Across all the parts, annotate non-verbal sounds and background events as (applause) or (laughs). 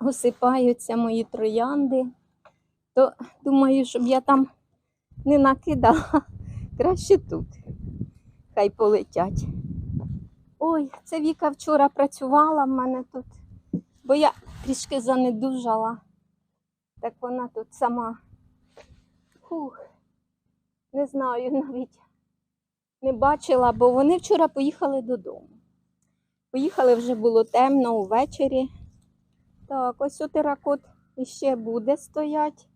осипаються мої троянди, то думаю, щоб я там не накидала, (laughs) краще тут. Хай полетять. Ой, це Віка вчора працювала в мене тут, бо я трішки занедужала. Так вона тут сама. Фух, не знаю навіть. Не бачила, бо вони вчора поїхали додому. Поїхали вже було темно увечері. Так, ось у теракот іще буде стоять.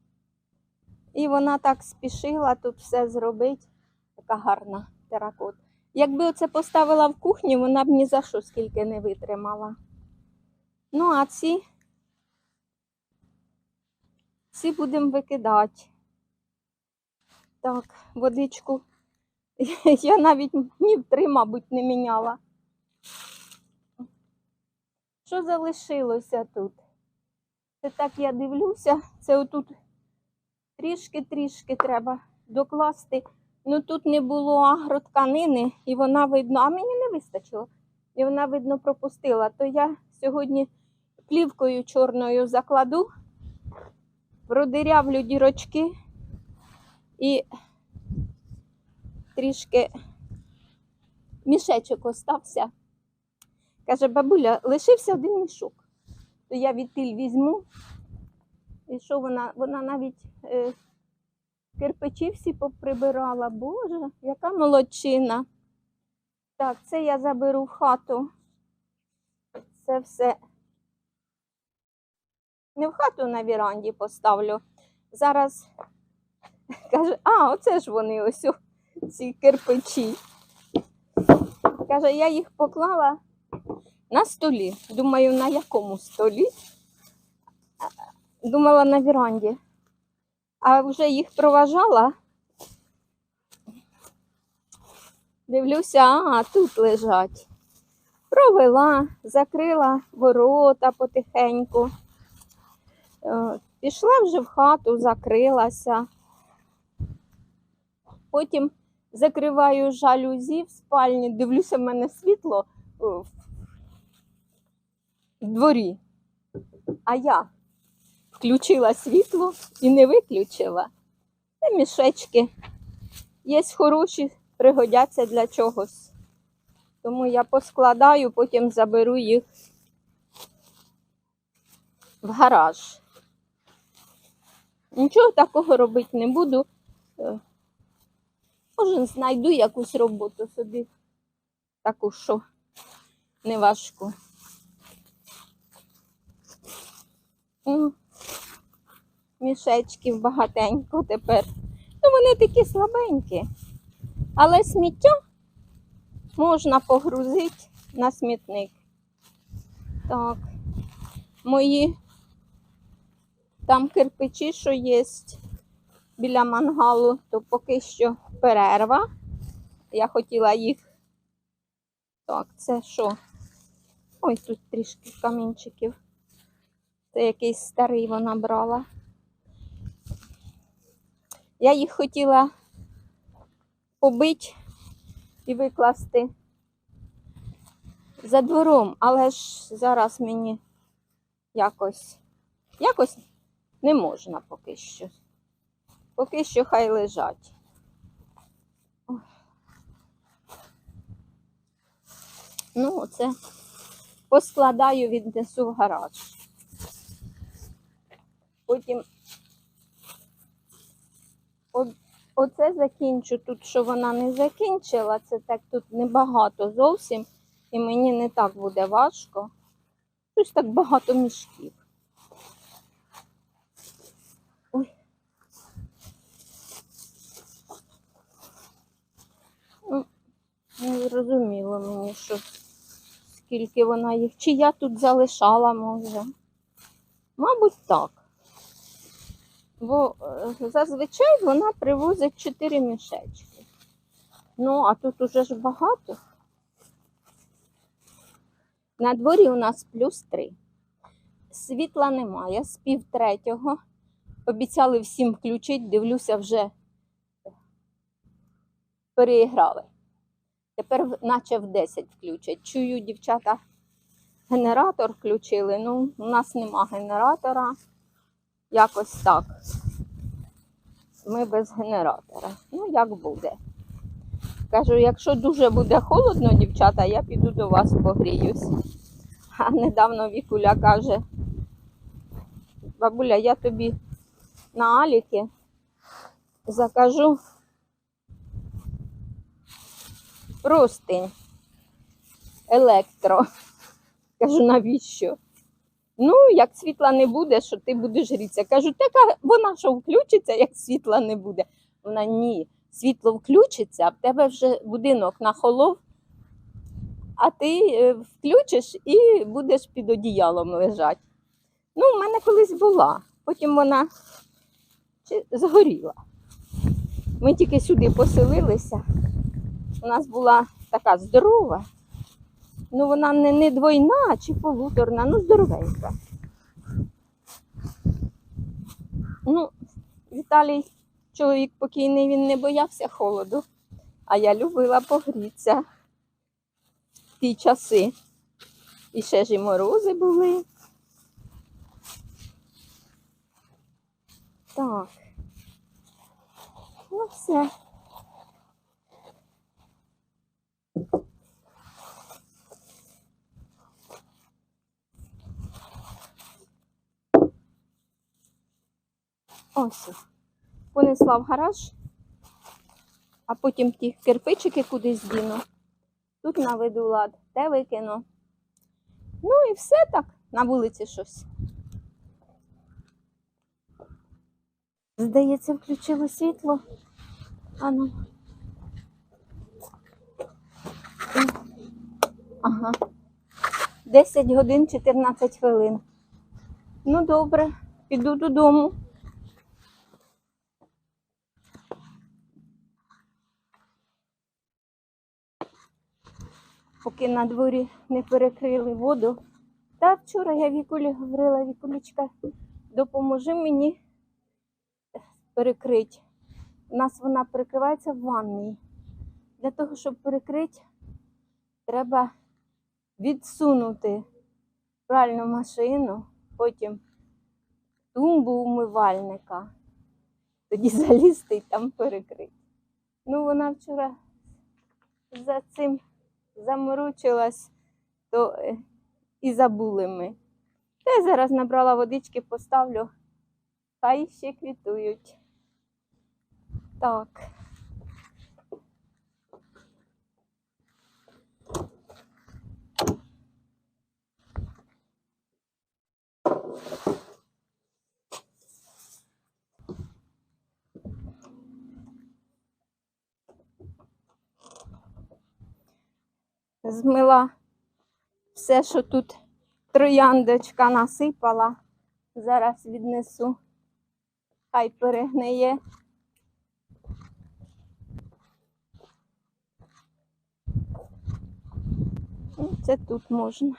І вона так спішила тут все зробити. Така гарна теракот. Якби оце поставила в кухні, вона б ні за що скільки не витримала. Ну, а ці, ці будемо викидати. Так, водичку. (laughs) Я навіть ні в три, мабуть, не міняла. Що залишилося тут? Так я дивлюся, це отут трішки-трішки треба докласти. Ну тут не було агротканини, і вона видно, а мені не вистачило. І вона, видно, пропустила. То я сьогодні плівкою чорною закладу, продирявлю дірочки і трішки мішечок остався. Каже, бабуля, лишився один мішок. То я відтиль візьму. І що вона? Вона навіть е, кирпичі всі поприбирала. Боже, яка молодчина. Так, це я заберу в хату. Це все. Не в хату на віранді поставлю. Зараз (laughs) каже, а, оце ж вони ось ці кирпичі. Каже, я їх поклала на столі. Думаю, на якому столі? Думала на віранді. А вже їх проважала. Дивлюся, а тут лежать. Провела, закрила ворота потихеньку. Е, Пішла вже в хату, закрилася. Потім закриваю жалюзі в спальні, дивлюся, в мене світло е, в дворі. А я включила світло і не виключила. Це мішечки. Є хороші, пригодяться для чогось. Тому я поскладаю, потім заберу їх в гараж. Нічого такого робити не буду. Е, Може, знайду якусь роботу собі, таку, що не важку. Мішечків багатенько тепер. Ну, вони такі слабенькі. Але сміття можна погрузити на смітник. Так, мої там кирпичі, що є біля мангалу, то поки що перерва. Я хотіла їх. Так, це що? Ой, тут трішки камінчиків. Це якийсь старий вона брала. Я їх хотіла побити і викласти за двором, але ж зараз мені якось, якось не можна поки що. Поки що хай лежать. Ну, оце поскладаю, віднесу в гараж. Потім оце закінчу тут, що вона не закінчила. Це так тут небагато зовсім, і мені не так буде важко. Щось так багато мішків. Ой. Ну, Не зрозуміло мені, що скільки вона їх. Чи я тут залишала, може. Мабуть, так. Бо е, зазвичай вона привозить 4 мішечки. Ну, а тут уже ж багато. На дворі у нас плюс 3. Світла немає, з пів третього. Обіцяли всім включити, дивлюся, вже переіграли. Тепер наче в 10 включать. Чую, дівчата генератор включили. Ну, у нас нема генератора. Якось так. Ми без генератора. Ну, як буде. Кажу, якщо дуже буде холодно, дівчата, я піду до вас погріюсь. А недавно Вікуля каже, бабуля, я тобі на Аліки закажу простинь електро. Кажу, навіщо? Ну, як світла не буде, що ти будеш грітися. Кажу, така вона що включиться, як світла не буде. Вона ні, світло включиться, а в тебе вже будинок нахолов, а ти е, включиш і будеш під одіялом лежати. Ну, в мене колись була, потім вона згоріла. Ми тільки сюди поселилися. У нас була така здорова. Ну, вона не, не двойна чи полуторна, ну здоровенька. Ну, Віталій, чоловік покійний, він не боявся холоду, а я любила погрітися в ті часи. І ще ж і морози були. Так. Ну все. Ось. Понесла в гараж, а потім ті кирпичики кудись діну. Тут наведу лад, те викину. Ну і все так, на вулиці щось. Здається, включило світло. Ану. Ага. 10 годин 14 хвилин. Ну, добре, піду додому. Поки на дворі не перекрили воду. Та вчора я Вікулі говорила, Вікулічка, допоможи мені перекрити. У нас вона перекривається в ванній. Для того, щоб перекрити, треба відсунути пральну машину, потім тумбу умивальника, тоді залізти і там перекрити. Ну, вона вчора за цим заморочилась, то е, і забули ми. Та я зараз набрала водички, поставлю, хай ще квітують. Так. Змила все, що тут трояндочка насипала. Зараз віднесу. Хай перегниє. Це тут можна.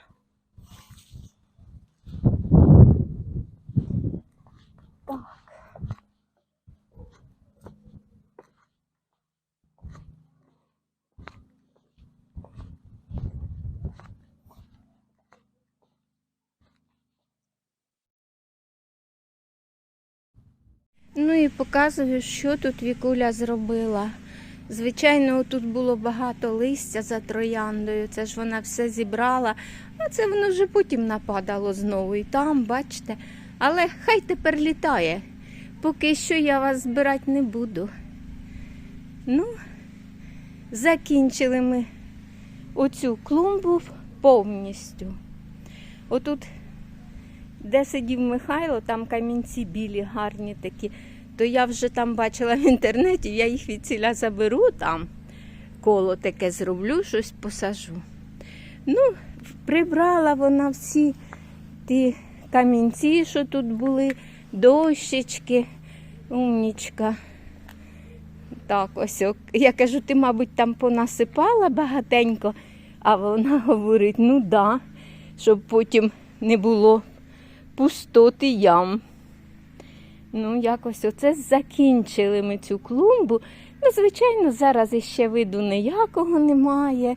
І показую, що тут Вікуля зробила. Звичайно, тут було багато листя за трояндою. Це ж вона все зібрала, а це воно вже потім нападало знову. І там, бачите. Але хай тепер літає. Поки що я вас збирати не буду. Ну, закінчили ми оцю клумбу повністю. Отут, де сидів Михайло, там камінці білі, гарні такі то я вже там бачила в інтернеті, я їх від ціля заберу там, коло таке зроблю, щось посажу. Ну, прибрала вона всі ті камінці, що тут були, дощечки, умнічка. Так, ось. Я кажу, ти, мабуть, там понасипала багатенько, а вона (laughs) говорить, ну да, щоб потім не було пустоти ям. Ну, якось оце закінчили ми цю клумбу. Ну, звичайно, зараз іще виду ніякого немає,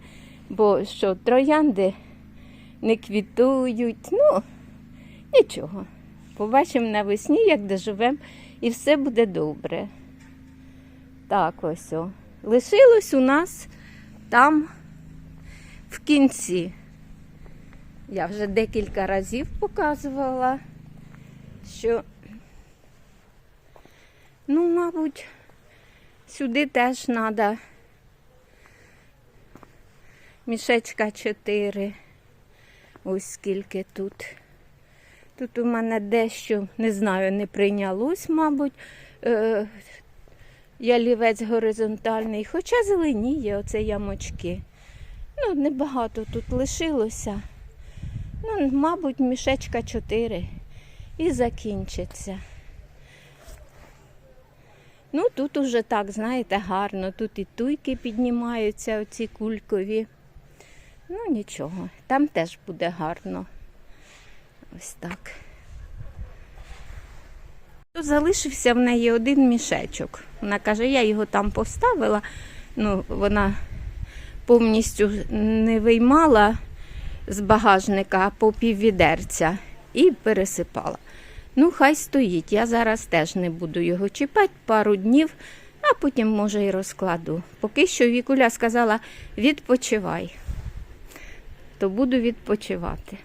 бо що троянди не квітують. Ну, нічого. Побачимо навесні, як доживемо, і все буде добре. Так ось. О. Лишилось у нас там в кінці. Я вже декілька разів показувала, що, ну, мабуть, сюди теж треба мішечка 4. Ось скільки тут. Тут у мене дещо, не знаю, не прийнялось, мабуть, е, ялівець горизонтальний, хоча зеленіє оце ямочки. Ну, небагато тут лишилося. Ну, мабуть, мішечка 4 і закінчиться. Ну, тут уже так, знаєте, гарно. Тут і туйки піднімаються, оці кулькові. Ну, нічого, там теж буде гарно. Ось так. Тут залишився в неї один мішечок. Вона каже, я його там поставила, ну, вона повністю не виймала з багажника по піввідерця і пересипала. Ну, хай стоїть. Я зараз теж не буду його чіпати пару днів, а потім, може, і розкладу. Поки що Вікуля сказала, відпочивай, то буду відпочивати.